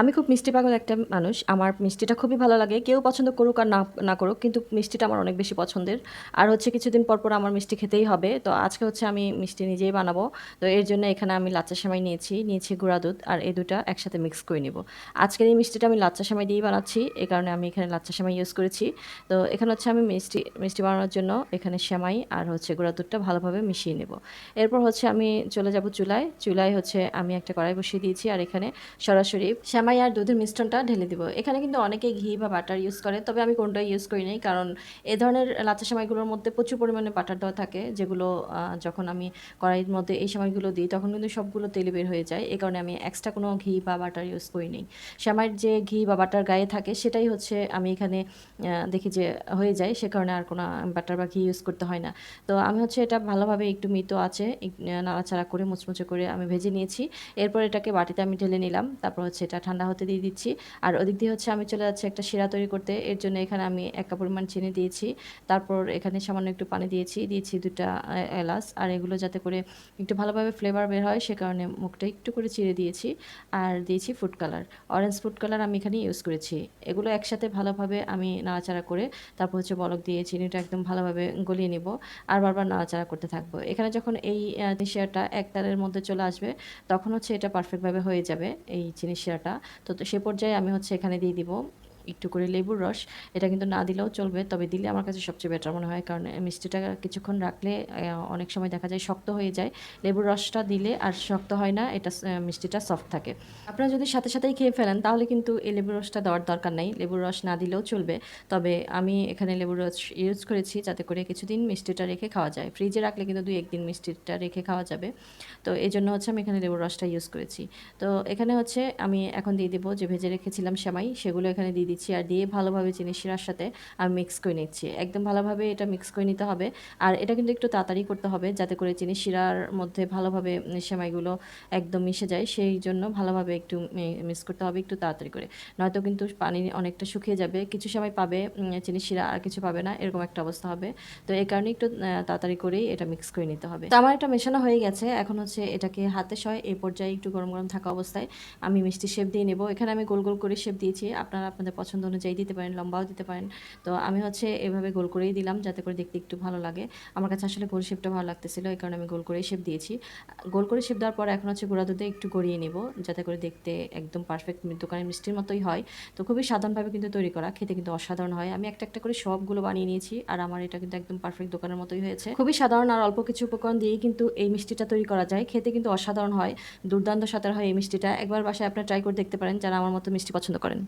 আমি খুব মিষ্টি পাগল একটা মানুষ। আমার মিষ্টিটা খুবই ভালো লাগে। কেউ পছন্দ করুক আর না না করুক, কিন্তু মিষ্টিটা আমার অনেক বেশি পছন্দের। আর হচ্ছে কিছুদিন পর পর আমার মিষ্টি খেতেই হবে। তো আজকে হচ্ছে আমি মিষ্টি নিজেই বানাবো। তো এর জন্য এখানে আমি লাচ্চা সেমাই নিয়েছি নিয়েছি গুঁড়া দুধ, আর এই দুটা একসাথে মিক্স করে নিব। আজকের এই মিষ্টিটা আমি লাচ্চা সেমাই দিয়েই বানাচ্ছি। এই কারণে আমি এখানে লাচ্চা সেমাই ইউজ করেছি। তো এখানে হচ্ছে আমি মিষ্টি মিষ্টি বানানোর জন্য এখানে সেমাই আর হচ্ছে গুঁড়া দুধটা ভালোভাবে মিশিয়ে নেব। এরপর হচ্ছে আমি চলে যাব চুলায়। চুলায় হচ্ছে আমি একটা কড়াই বসিয়ে দিয়েছি। আর এখানে সরাসরি সেমাই আর দুধের মিশ্রণটা ঢেলে দিব। এখানে কিন্তু অনেকেই ঘি বা বাটার ইউজ করে, তবে আমি কোনটা ইউজ করি নাই, কারণ এ ধরনের লাচ্চা সেমাইগুলোর মধ্যে প্রচুর পরিমাণে বাটার দেওয়া থাকে, যেগুলো যখন আমি কড়াইয়ের মধ্যে এই সময়গুলো দিই, তখন কিন্তু সবগুলো তেলে বের হয়ে যায়। এই কারণে আমি এক্সট্রা কোনো ঘি বা বাটার ইউজ করি নাই। সেমাইয়ের যে ঘি বা বাটার গায়ে থাকে, সেটাই হচ্ছে আমি এখানে দেখি যে হয়ে যায়, সে কারণে আর কোনো বাটার বা ঘি ইউজ করতে হয় না। তো আমি হচ্ছে এটা ভালোভাবে একটু মৃত আছে নাড়াচাড়া করে, মুচমুচে করে আমি ভেজে নিয়েছি। এরপর এটাকে বাটিতে আমি ঢেলে নিলাম, তারপর হচ্ছে এটা ঠান্ডা হতে দিয়ে দিচ্ছি। আর ওদিক দিয়ে হচ্ছে আমি চলে যাচ্ছি একটা শিরা তৈরি করতে। এর জন্য এখানে আমি এক কাপ পরিমাণ চিনি দিয়েছি। তারপর এখানে সামান্য একটু পানি দিয়েছি। দিয়েছি দুটা এলাচ। আর এগুলো যাতে করে একটু ভালোভাবে ফ্লেভার বের হয়, সে কারণে মুখটা একটু করে চিড়ে দিয়েছি। আর দিয়েছি food colour orange food colour আমি এখানে ইউজ করেছি। এগুলো একসাথে ভালোভাবে আমি নাড়াচাড়া করে তারপর হচ্ছে বলক দিয়ে চিনিটা একদম ভালোভাবে গলিয়ে নিব। আর বারবার নাড়াচাড়া করতে থাকব। এখানে যখন এই শিরাটা এক তারের মধ্যে চলে আসবে, তখন হচ্ছে এটা পারফেক্টভাবে হয়ে যাবে, এই চিনি শিরাটা। তো সে পর্যায়ে আমি হচ্ছে এখানে দিয়ে দিব। একটু করে লেবুর রস, এটা কিন্তু না দিলেও চলবে, তবে দিলে আমার কাছে সবচেয়ে বেটার মনে হয়, কারণ মিষ্টিটা কিছুক্ষণ রাখলে অনেক সময় দেখা যায় শক্ত হয়ে যায়। লেবুর রসটা দিলে আর শক্ত হয় না, এটা মিষ্টিটা সফট থাকে। আপনারা যদি সাথে সাথেই খেয়ে ফেলেন, তাহলে কিন্তু এই লেবুর রসটা দেওয়ার দরকার নাই। লেবুর রস না দিলেও চলবে, তবে আমি এখানে লেবুর রস ইউজ করেছি, যাতে করে কিছুদিন মিষ্টিটা রেখে খাওয়া যায়। ফ্রিজে রাখলে কিন্তু দুই একদিন মিষ্টিটা রেখে খাওয়া যাবে। তো এই জন্য হচ্ছে আমি এখানে লেবুর রসটা ইউজ করেছি। তো এখানে হচ্ছে আমি এখন দিয়ে দেবো যে ভেজে রেখেছিলাম সেমাই, সেগুলো এখানে দিয়ে দিচ্ছি আর দিয়ে ভালোভাবে চিনি শিরার সাথে আমি মিক্স করে নিচ্ছি। একদম ভালোভাবে এটা মিক্স করে নিতে হবে। আর এটা কিন্তু একটু তাড়াতাড়ি করতে হবে যাতে করে চিনি শিরার মধ্যে ভালোভাবে সেমাইগুলো একদম মিশে যায়। সেই জন্য ভালোভাবে একটু মিক্স করতে হবে একটু তাড়াতাড়ি করে। নয়তো কিন্তু পানি অনেকটা শুকিয়ে যাবে। কিছু সময় পাবে চিনি শিরা আর কিছু পাবে না। এরকম একটা অবস্থা হবে। তো এই কারণে একটু তাড়াতাড়ি করেই এটা মিক্স করে নিতে হবে। তো আমার এটা মেশানো হয়ে গেছে। এখন হচ্ছে এটাকে হাতে সয় এই পর্যায়ে একটু গরম গরম থাকা অবস্থায় আমি মিষ্টি শেপ দিয়ে নেব। এখানে আমি গোল গোল করে শেপ দিয়েছি। আপনারা, আপনাদের পছন্দ অনুযায়ী দিতে পারেন, লম্বাও দিতে পারেন। তো আমি হচ্ছে এভাবে গোল করেই দিলাম যাতে করে দেখতে একটু ভালো লাগে। আমার কাছে আসলে গোল শেপটা ভালো লাগতেছিল, এই কারণে আমি গোল করেই শেপ দিয়েছি। গোল করে শেপ দেওয়ার পর এখন হচ্ছে গুঁড়া দুধে একটু গড়িয়ে নেব, যাতে করে দেখতে একদম পারফেক্ট দোকানের মিষ্টির মতোই হয়। তো খুবই সাধারণভাবে কিন্তু তৈরি করা, খেতে কিন্তু অসাধারণ হয়। আমি একটা একটা করে সবগুলো বানিয়ে নিয়েছি আর আমার এটা কিন্তু একদম পারফেক্ট দোকানের মতোই হয়েছে। খুবই সাধারণ আর অল্প কিছু উপকরণ দিয়েই কিন্তু এই মিষ্টিটা তৈরি করা যায়। খেতে কিন্তু অসাধারণ হয়, দুর্দান্ত সাঁতার হয় এই মিষ্টিটা। একবার বাসায় আপনারা ট্রাই করে দেখতে পারেন যারা আমার মতো মিষ্টি পছন্দ করেন।